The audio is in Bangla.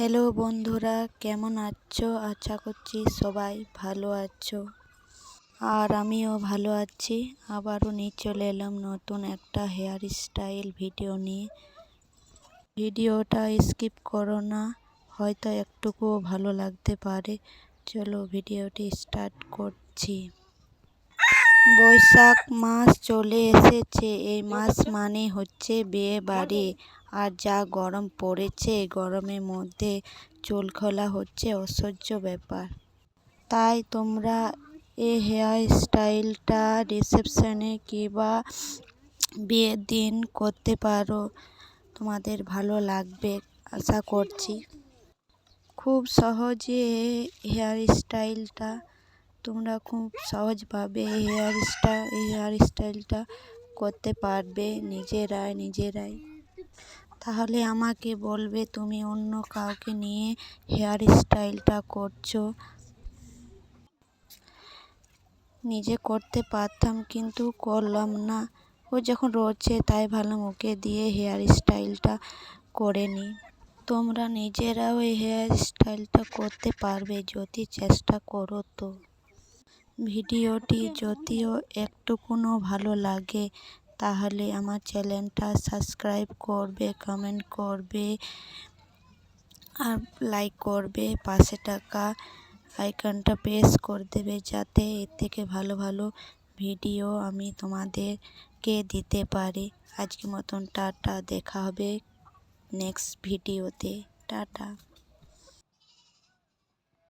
হ্যালো বন্ধুরা, কেমন আছো? আশা করছি সবাই ভালো আছো। আর আমিও ভালো আছি। আবারও নিয়ে চলে এলাম নতুন একটা হেয়ার স্টাইল ভিডিও নিয়ে। ভিডিওটা স্কিপ করো না, হয়তো একটুকুও ভালো লাগতে পারে। চলো ভিডিওটি স্টার্ট করছি। বৈশাখ মাস চলে এসেছে। এই মাস মানে হচ্ছে বিয়ে বাড়ি আর যা গরম পড়েছে, গরমের মধ্যে চুল খোলা হচ্ছে অসহ্য ব্যাপার। তাই তোমরা এই হেয়ার স্টাইলটা রিসেপশনে কিংবা বিয়ের দিন করতে পারো। তোমাদের ভালো লাগবে, আশা করছি। খুব সহজে হেয়ার স্টাইলটা তোমরা খুব সহজভাবে হেয়ার এই হেয়ার স্টাইলটা করতে পারবে নিজেরাই নিজেরাই। তাহলে আমাকে বলবে তুমি অন্য কাউকে নিয়ে হেয়ার স্টাইলটা করছ। নিজে করতে পারতাম কিন্তু করলাম না। ও যখন রয়েছে তাই ভালো ওকে দিয়ে হেয়ার স্টাইলটা করে নিই তোমরা নিজেরাও এই হেয়ার স্টাইলটা করতে পারবে যদি চেষ্টা করো তো। ভিডিওটি যদিও একটুকুনও ভালো লাগে, তাহলে আমার চ্যানেলটা সাবস্ক্রাইব করবে, কমেন্ট করবে, আর লাইক করবে, পাশে টাকা আইকনটা প্রেস করে দেবে, যাতে এর থেকে ভালো ভালো ভিডিও আমি তোমাদেরকে দিতে পারি। আজকের মতন টাটা, দেখা হবে নেক্সট ভিডিওতে টাটা।